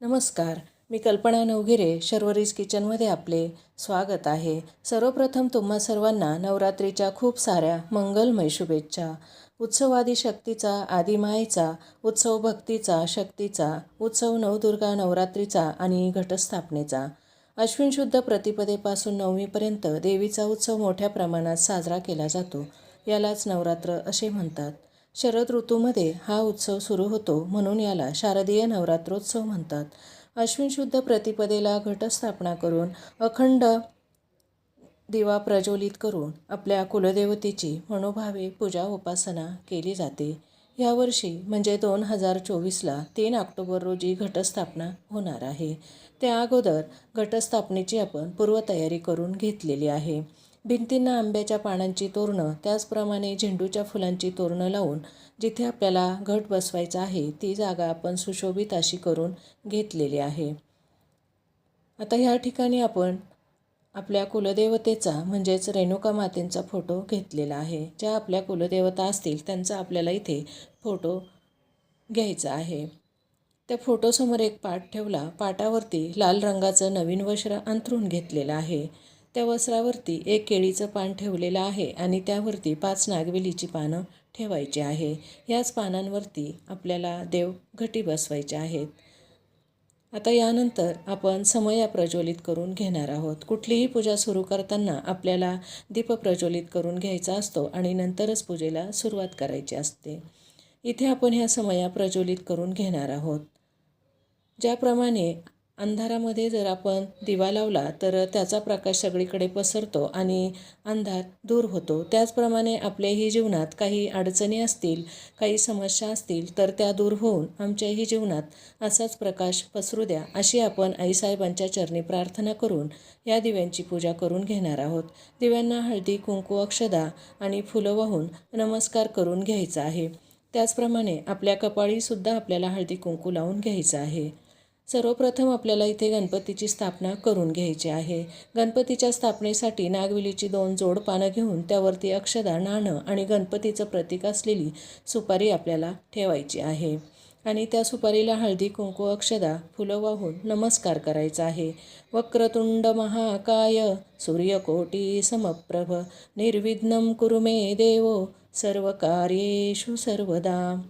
नमस्कार मी कल्पना नवगिरे शर्वरीज किचनमध्ये आपले स्वागत आहे. सर्वप्रथम तुम्हा सर्वांना नवरात्रीच्या खूप साऱ्या मंगलमय शुभेच्छा. उत्सवादी शक्तीचा आदिमायेचा उत्सव भक्तीचा शक्तीचा उत्सव नवदुर्गा नवरात्रीचा आणि घटस्थापनेचा. अश्विन शुद्ध प्रतिपदेपासून नवमीपर्यंत देवीचा उत्सव मोठ्या प्रमाणात साजरा केला जातो. यालाच नवरात्र असे म्हणतात. शरद ऋतूमध्ये हा उत्सव सुरू होतो म्हणून याला शारदीय नवरात्रोत्सव म्हणतात. अश्विन शुद्ध प्रतिपदेला घटस्थापना करून अखंड दिवा प्रज्वलित करून आपल्या कुलदेवतेची मनोभावे पूजा उपासना केली जाते. यावर्षी म्हणजे दोन हजार चोवीसला तीन ऑक्टोबर रोजी घटस्थापना होणार आहे. त्या अगोदर घटस्थापनेची आपण पूर्वतयारी करून घेतलेली आहे. भिंतींना आंब्याच्या पानांची तोरणं त्याचप्रमाणे झेंडूच्या फुलांची तोरणं लावून जिथे आपल्याला घट बसवायचा आहे ती जागा आपण सुशोभित अशी करून घेतलेली आहे. आता ह्या ठिकाणी आपण आपल्या कुलदेवतेचा म्हणजेच रेणुका मातेंचा फोटो घेतलेला आहे. ज्या आपल्या कुलदेवता असतील त्यांचा आपल्याला इथे फोटो घ्यायचा आहे. त्या फोटोसमोर एक पाट ठेवला. पाटावरती लाल रंगाचं नवीन वस्त्र अंथरून घेतलेलं आहे. त्या वस्त्रावरती एक केळीचं पान ठेवलेलं आहे आणि त्यावरती पाच नागवेलीची पानं ठेवायची आहे. याच पानांवरती आपल्याला देव घटी बसवायचे आहेत. आता यानंतर आपण समया प्रज्वलित करून घेणार आहोत. कुठलीही पूजा सुरू करताना आपल्याला दीप प्रज्वलित करून घ्यायचा असतो आणि नंतरच पूजेला सुरुवात करायची असते. इथे आपण ह्या समया प्रज्वलित करून घेणार आहोत. ज्याप्रमाणे अंधारामध्ये जर आपण दिवा लावला तर त्याचा प्रकाश सगळीकडे पसरतो आणि अंधार दूर होतो. त्याचप्रमाणे आपल्याही जीवनात काही अडचणी असतील काही समस्या असतील तर त्या दूर होऊन आमच्याही जीवनात असाच प्रकाश पसरू द्या अशी आपण आईसाहेबांच्या चरणी प्रार्थना करून या दिव्यांची पूजा करून घेणार आहोत. दिव्यांना हळदी कुंकू अक्षदा आणि फुलं वाहून नमस्कार करून घ्यायचा आहे. त्याचप्रमाणे आपल्या कपाळीसुद्धा आपल्याला हळदी कुंकू लावून घ्यायचं आहे. सर्वप्रथम आपल्याला इथे गणपतीची स्थापना करून घ्यायची आहे. गणपतीच्या स्थापनेसाठी नागविलीची दोन जोड पानं घेऊन त्यावरती अक्षदा नाणं आणि गणपतीचं प्रतीक असलेली सुपारी आपल्याला ठेवायची आहे. आणि त्या सुपारीला हळदी कुंकू अक्षदा फुलं वाहून नमस्कार करायचा आहे. वक्रतुंड महाकाय सूर्यकोटी समप्रभ निर्विघ्नम कुरुमे देवो सर्व कार्येषु सर्वदा.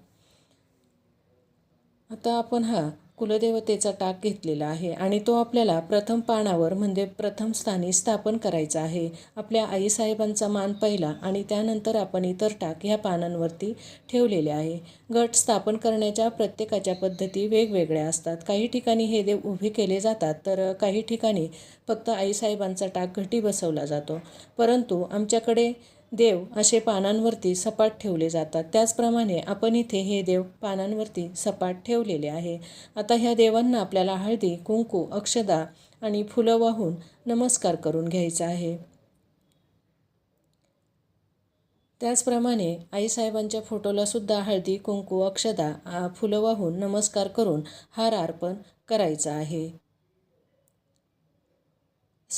आता आपण हा कुलदेवतेचा टाक घेतलेला आहे आणि तो आपल्याला प्रथम पानावर म्हणजे प्रथम स्थानी स्थापन करायचा आहे. आपल्या आईसाहेबांचा मान पहिला आणि त्यानंतर आपण इतर टाक ह्या पानांवरती ठेवलेले आहे. गट स्थापन करण्याच्या प्रत्येकाच्या पद्धती वेगवेगळ्या असतात. काही ठिकाणी हे देव उभे केले जातात तर काही ठिकाणी फक्त आईसाहेबांचा टाक घटी बसवला जातो. परंतु आमच्याकडे देव असे पानांवरती सपाट ठेवले जातात. त्याचप्रमाणे आपण इथे हे देव पानांवरती सपाट ठेवलेले आहे. आता ह्या देवांना आपल्याला हळदी कुंकू अक्षदा आणि फुलं वाहून नमस्कार करून घ्यायचा आहे. त्याचप्रमाणे आईसाहेबांच्या फोटोला सुद्धा हळदी कुंकू अक्षदा फुलं वाहून नमस्कार करून हार अर्पण करायचा आहे.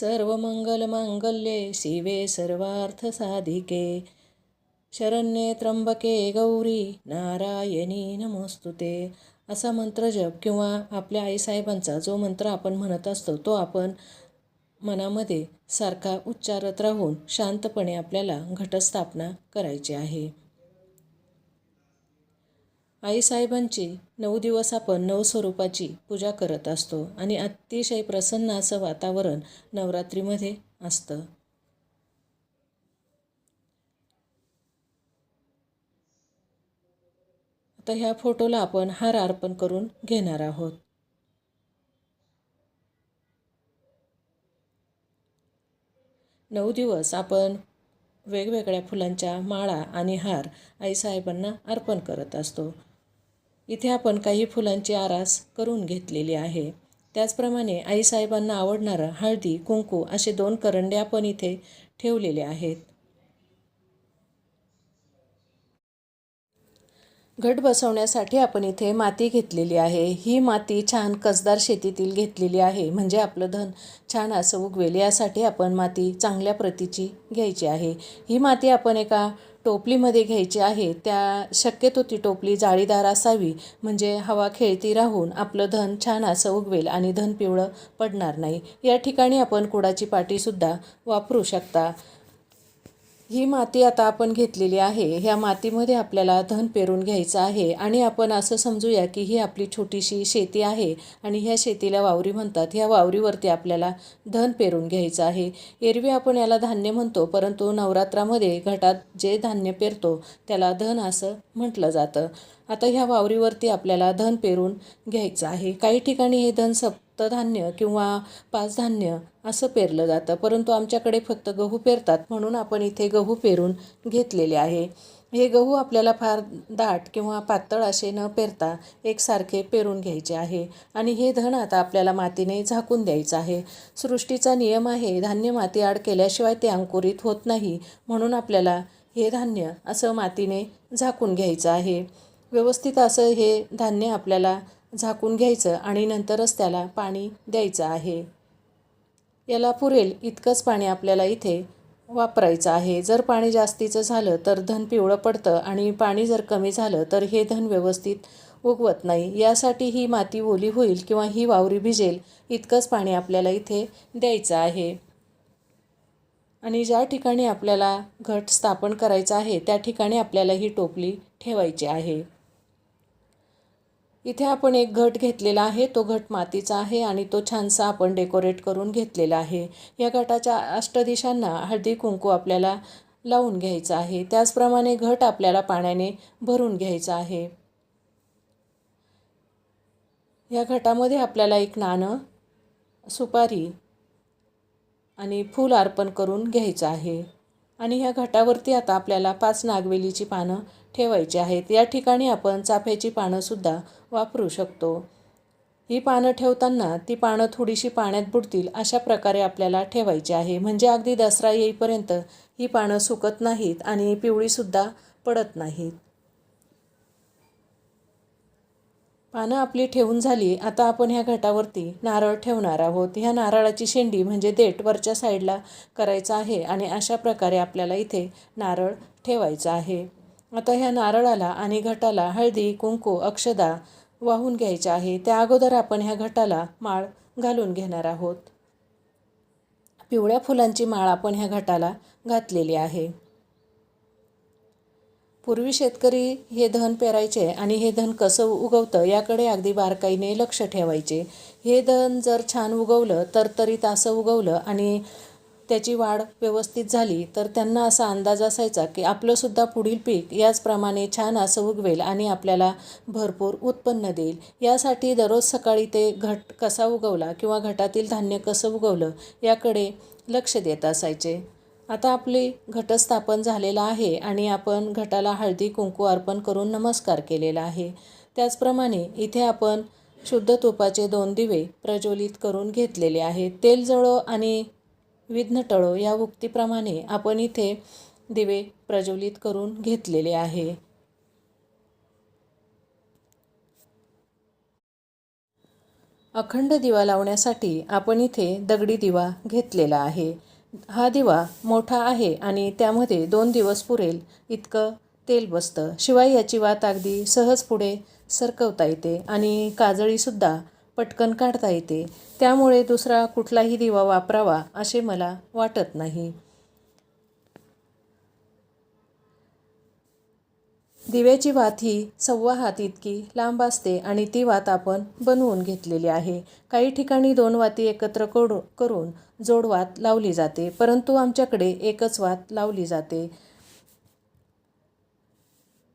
सर्व मंगल मांगल्ये शिवे सर्वार्थ साधिके शरण्ये त्र्यंबके गौरी नारायणी नमोस्तुते असा मंत्र जप किंवा आपल्या आईसाहेबांचा जो मंत्र आपण म्हणत असतो तो आपण मनामध्ये सारखा उच्चारत राहून शांतपणे आपल्याला घटस्थापना करायची आहे. आईसाहेबांची नऊ दिवस आपण नऊ स्वरूपाची पूजा करत असतो आणि अतिशय प्रसन्न असं वातावरण नवरात्रीमध्ये असतं. आता ह्या फोटोला आपण हार अर्पण करून घेणार आहोत. नऊ दिवस आपण वेगवेगळ्या फुलांच्या माळा आणि हार आईसाहेबांना अर्पण करत असतो. इथे आपण काही फुलांची आरास करून घेतलेली आहे. त्याचप्रमाणे आईसाहेबांना आवडणारं हळदी कुंकू असे दोन करंडे आपण इथे ठेवलेले आहेत. घट बसवण्यासाठी आपण इथे माती घेतलेली आहे. ही माती छान कसदार शेतीतील घेतलेली आहे. म्हणजे आपलं धन छान असं उगवेल यासाठी आपण माती चांगल्या प्रतीची घ्यायची आहे. ही माती आपण एका टोपलीमध्ये घ्यायची आहे त्या शक्यतो ती टोपली जाळीदार असावी. म्हणजे हवा खेळती राहून आपलं धन छान असं उगवेल आणि धन पिवळं पडणार नाही. या ठिकाणी आपण कुडाची पाटीसुद्धा वापरू शकता. ही माती आता आपण घेतलेली आहे. ह्या मातीमध्ये आपल्याला धन पेरून घ्यायचं आहे आणि आपण असं समजूया की ही आपली छोटीशी शेती आहे आणि ह्या शेतीला वावरी म्हणतात. ह्या वावरीवरती आपल्याला धन पेरून घ्यायचं आहे. एरवी आपण याला धान्य म्हणतो परंतु नवरात्रामध्ये घटात जे धान्य पेरतो त्याला धन असं म्हटलं जातं. आता ह्या वावरीवरती आपल्याला धन पेरून घ्यायचं आहे. काही ठिकाणी हे धन सप सप्तधान्य किंवा पाच धान्य असं पेरलं जातं. परंतु आमच्याकडे फक्त गहू पेरतात म्हणून आपण इथे गहू पेरून घेतलेले आहे. हे गहू आपल्याला फार दाट किंवा पातळ असे न पेरता एकसारखे पेरून घ्यायचे आहे. आणि हे धन आता आपल्याला मातीने झाकून द्यायचं आहे. सृष्टीचा नियम आहे धान्य माती आड केल्याशिवाय ते अंकुरित होत नाही. म्हणून आपल्याला हे धान्य असं मातीने झाकून घ्यायचं आहे. व्यवस्थित असं हे धान्य आपल्याला झाकून घ्यायचं आणि नंतरच त्याला पाणी द्यायचं आहे. याला पुरेल इतकंच पाणी आपल्याला इथे वापरायचं आहे. जर पाणी जास्तीचं झालं तर धन पिवळं पडतं आणि पाणी जर कमी झालं तर हे धन व्यवस्थित उगवत नाही. यासाठी ही माती ओली होईल किंवा ही वावरी भिजेल इतकंच पाणी आपल्याला इथे द्यायचं आहे. आणि ज्या ठिकाणी आपल्याला घट स्थापन करायचा आहे त्या ठिकाणी आपल्याला ही टोपली ठेवायची आहे. इथे आपण एक घट घेतलेला आहे. तो घट मातीचा आहे आणि तो छानसा आपण डेकोरेट करून घेतलेला आहे. या घटाच्या अष्टदिशांना हळदी कुंकू आपल्याला लावून घ्यायचं आहे. त्याचप्रमाणे घट आपल्याला पाण्याने भरून घ्यायचं आहे. या घटामध्ये आपल्याला एक नाणं सुपारी आणि फूल अर्पण करून घ्यायचं आहे. आणि ह्या घटावरती आता आपल्याला पाच नागवेलीची पानं ठेवायची आहेत. या ठिकाणी आपण चाफ्याची पानंसुद्धा वापरू शकतो. ही पानं ठेवताना ती पानं थोडीशी पाण्यात बुडतील अशा प्रकारे आपल्याला ठेवायची आहे. म्हणजे अगदी दसरा येईपर्यंत ही पानं सुकत नाहीत आणि पिवळीसुद्धा पडत नाहीत. पानं आपली ठेवून झाली. आता आपण ह्या घटावरती नारळ ठेवणार आहोत. ह्या नारळाची शेंडी म्हणजे देठ वरच्या साईडला करायचं आहे आणि अशा प्रकारे आपल्याला इथे नारळ ठेवायचा आहे. आता ह्या नारळाला आणि घटाला हळदी कुंकू अक्षदा वाहून घ्यायच्या आहे. त्या अगोदर आपण ह्या घटाला माळ घालून घेणार आहोत. पिवळ्या फुलांची माळ आपण ह्या घटाला घातलेली आहे. पूर्वी शेतकरी हे धन पेरायचे आणि हे धन कसं उगवतं याकडे अगदी बारकाईने लक्ष ठेवायचे. हे धन जर छान उगवलं तर तरी तासं उगवलं आणि त्याची वाढ व्यवस्थित झाली तर त्यांना असा अंदाज असायचा की आपलंसुद्धा पुढील पीक याचप्रमाणे छान असं उगवेल आणि आपल्याला भरपूर उत्पन्न देईल. यासाठी दररोज सकाळी ते घट कसा उगवला किंवा घटातील धान्य कसं उगवलं याकडे लक्ष देत असायचे. आता आपली घटस्थापन झालेलं आहे आणि आपण घटाला हळदी कुंकू अर्पण करून नमस्कार केलेला आहे. त्याचप्रमाणे इथे आपण शुद्ध तुपाचे दोन दिवे प्रज्वलित करून घेतलेले आहेत. तेल जळो आणि विघ्न टळो. या उक्तीप्रमाणे आपण इथे दिवे प्रज्वलित करून घेतलेले आहे. अखंड दिवा लावण्यासाठी आपण इथे दगडी दिवा घेतलेला आहे. हा दिवा मोठा आहे आणि त्यामध्ये दोन दिवस पुरेल. इतकं तेल बसतं. शिवाय याची वात अगदी सहज पुढे सरकवता येते आणि काजळीसुद्धा पटकन काढता येते. त्यामुळे दुसरा कुठलाही दिवा वापरावा असे मला वाटत नाही. दिव्याची वात ही सव्वा हात इतकी लांब असते आणि ती वात आपण बनवून घेतलेली आहे. काही ठिकाणी दोन वाती एकत्र करू करून जोडवात लावली जाते परंतु आमच्याकडे एकच वात लावली जाते.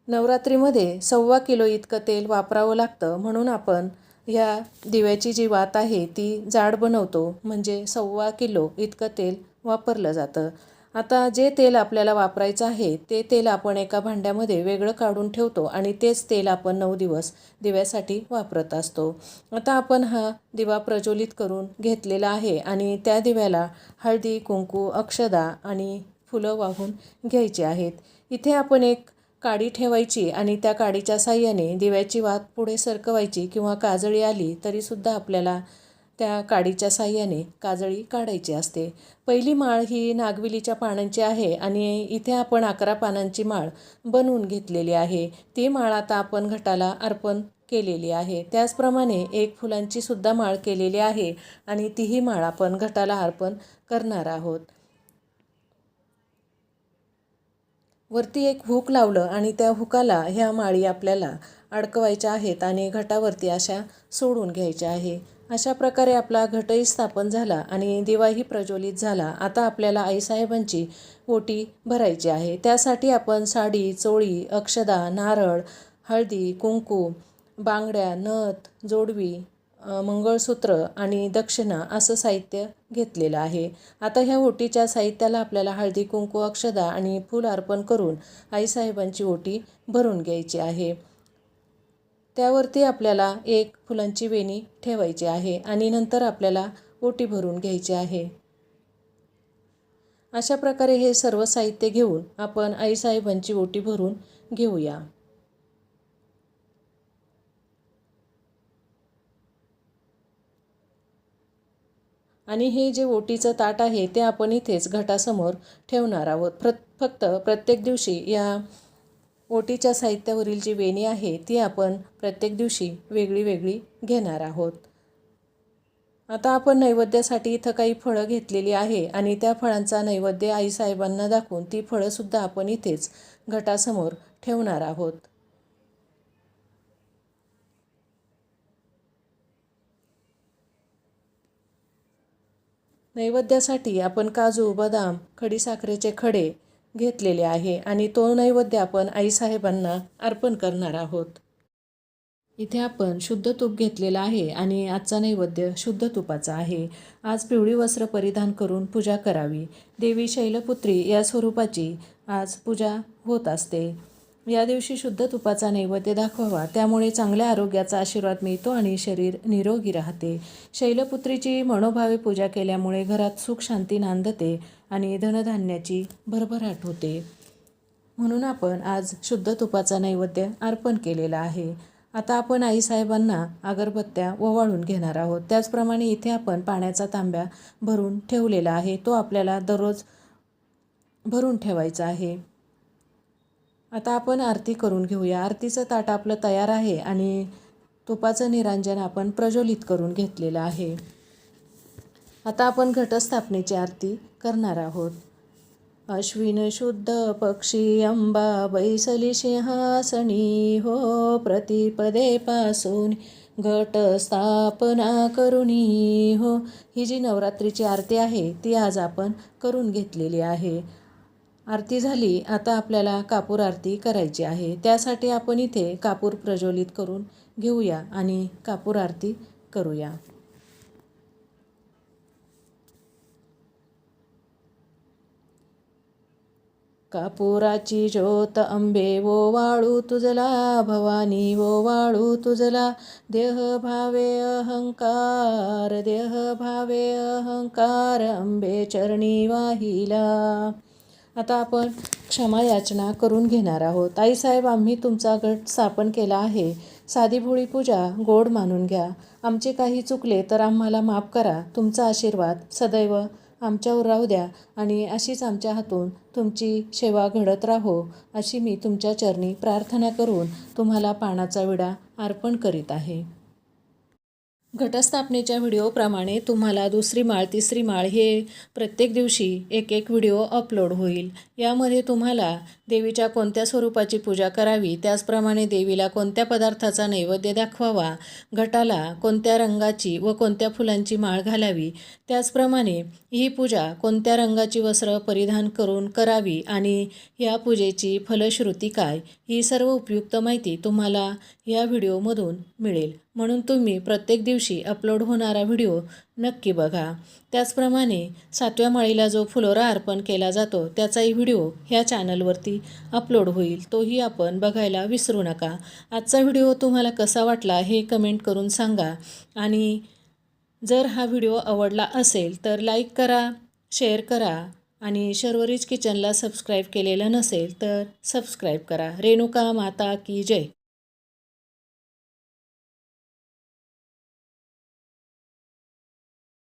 नवरात्रीमध्ये सव्वा किलो इतकं तेल वापरावं लागतं म्हणून आपण ह्या दिव्याची जी वात आहे ती जाड बनवतो. म्हणजे सव्वा किलो इतकं तेल वापरलं जातं. आता जे तेल आपल्याला वापरायचं आहे ते तेल आपण एका भांड्यामध्ये वेगळं काढून ठेवतो आणि तेच तेल आपण नऊ दिवस दिव्यासाठी वापरत असतो. आता आपण हा दिवा प्रज्वलित करून घेतलेला आहे आणि त्या दिव्याला हळदी कुंकू अक्षदा आणि फुलं वाहून घ्यायची आहेत. इथे आपण एक काडी ठेवायची आणि त्या काडीच्या साह्याने दिव्याची वात पुढे सरकवायची किंवा काजळी आली तरीसुद्धा आपल्याला त्या काडीच्या साह्याने काजळी काढायची असते. पहिली माळ ही नागविलीच्या पानांची आहे आणि इथे आपण अकरा पानांची माळ बनवून घेतलेली आहे. ती माळ आता आपण घटाला अर्पण केलेली आहे. त्याचप्रमाणे एक फुलांची सुद्धा माळ केलेली आहे आणि तीही माळ आपण घटाला अर्पण करणार आहोत. वरती एक हुक लावलं आणि त्या हुकाला ह्या माळी आपल्याला अडकवायच्या आहेत आणि घटावरती अशा सोडून घ्यायच्या आहे. अशा प्रकारे आपला घटही स्थापन झाला आणि दिवाही प्रज्वलित झाला. आता आपल्याला आईसाहेबांची ओटी भरायची आहे. त्यासाठी आपण साडी चोळी अक्षदा नारळ हळदी कुंकू बांगड्या नथ जोडवी मंगळसूत्र आणि दक्षिणा असं साहित्य घेतलेलं आहे. आता ह्या ओटीच्या साहित्याला आपल्याला हळदी कुंकू अक्षदा आणि फूल अर्पण करून आईसाहेबांची ओटी भरून घ्यायची आहे. त्यावरती आपल्याला एक फुलांची वेणी ठेवायची आहे आणि नंतर आपल्याला ओटी भरून घ्यायची आहे. अशा प्रकारे हे सर्व साहित्य घेऊन आपण आईसाहेबांची ओटी भरून घेऊया. आणि हे जे ओटीचं ताट आहे ते आपण इथेच घटासमोर ठेवणार आहोत. प्र फक्त प्रत्येक दिवशी या ओटीच्या साहित्यावरील जी वेणी आहे ती आपण प्रत्येक दिवशी वेगळी वेगळी घेणार आहोत. आता आपण नैवेद्यासाठी इथं काही फळं घेतलेली आहे आणि त्या फळांचा नैवेद्य आईसाहेबांना दाखवून ती फळंसुद्धा आपण इथेच घटासमोर ठेवणार आहोत. नैवेद्यासाठी आपण काजू बदाम खडीसाखरेचे खडे घेतलेले आहे आणि तो नैवेद्य आपण आईसाहेबांना अर्पण करणार आहोत. इथे आपण शुद्ध तूप घेतलेलं आहे आणि आजचा नैवेद्य शुद्ध तुपाचा आहे. आज पिवळी वस्त्र परिधान करून पूजा करावी. देवी शैलपुत्री या स्वरूपाची आज पूजा होत असते. या दिवशी शुद्ध तुपाचा नैवेद्य दाखवावा. त्यामुळे चांगल्या आरोग्याचा आशीर्वाद मिळतो आणि शरीर निरोगी राहते. शैलपुत्रीची मनोभावे पूजा केल्यामुळे घरात सुख शांती नांदते आणि धनधान्याची भरभराट होते. म्हणून आपण आज शुद्ध तुपाचा नैवेद्य अर्पण केलेला आहे. आता आपण आईसाहेबांना अगरबत्त्या ओवाळून घेणार आहोत. त्याचप्रमाणे इथे आपण पाण्याचा तांब्या भरून ठेवलेला आहे. तो आपल्याला दररोज भरून ठेवायचा आहे. आता आपण आरती करून घेऊया. आरतीचं ताट आपलं तयार आहे आणि तुपाचं निरांजन आपण प्रज्वलित करून घेतलेलं आहे. आता आपण घटस्थापनेची आरती करणार आहोत. अश्विन शुद्ध पक्षी अंबा बैसली सिंहासनी हो प्रतिपदे पासून घट स्थापना करुणी हो. ही जी नवरात्रीची आरती आहे ती आज आपण करून घेतलेली आहे. आरती झाली आता आपल्याला कापूर आरती करायची आहे. त्यासाठी आपण इथे कापूर प्रज्वलित करून घेऊया आणि कापूर आरती करूया. कापुराची ज्योत अंबे वो वाळू तुझला भवानी वो वाळू तुझला. देह भावे अहंकार देह भावे अहंकार अंबे चरणी वाहिला. आता आपण क्षमा याचना करून घेणार आहोत. आईसाहेब आम्ही तुमचा गट स्थापन केला आहे. साधी भोळी पूजा गोड मानून घ्या. आमचे काही चुकले तर आम्हाला माफ करा. तुमचा आशीर्वाद सदैव आमच्यावर राहू द्या आणि अशीच आमच्या हातून तुमची सेवा घडत राहो अशी मी तुमच्या चरणी प्रार्थना करून तुम्हाला पानाचा विडा अर्पण करीत आहे. घटस्थापनेच्या व्हिडिओप्रमाणे तुम्हाला दुसरी माळ तिसरी माळ हे प्रत्येक दिवशी एक एक व्हिडिओ अपलोड होईल. यामध्ये तुम्हाला देवीच्या कोणत्या स्वरूपाची पूजा करावी त्याचप्रमाणे देवीला कोणत्या पदार्थाचा नैवेद्य दाखवावा घटाला कोणत्या रंगाची व कोणत्या फुलांची माळ घालावी त्याचप्रमाणे ही पूजा कोणत्या रंगाची वस्त्र परिधान करून करावी आणि या पूजेची फलश्रुती काय ही सर्व उपयुक्त माहिती तुम्हाला या व्हिडिओमधून मिळेल. म्हणून तुम्ही प्रत्येक दिवशी अपलोड होणारा व्हिडिओ नक्की बघा. त्याचप्रमाणे सातव्या माळीला जो फुलोरा अर्पण केला जातो त्याचाही व्हिडिओ ह्या चॅनलवरती अपलोड होईल. तोही आपण बघायला विसरू नका. आजचा व्हिडिओ तुम्हाला कसा वाटला हे कमेंट करून सांगा. आणि जर हा व्हिडिओ आवडला असेल तर लाईक करा शेअर करा आणि शर्वरीज किचनला सबस्क्राईब केलेलं नसेल तर सबस्क्राईब करा. रेणुका माता की जय.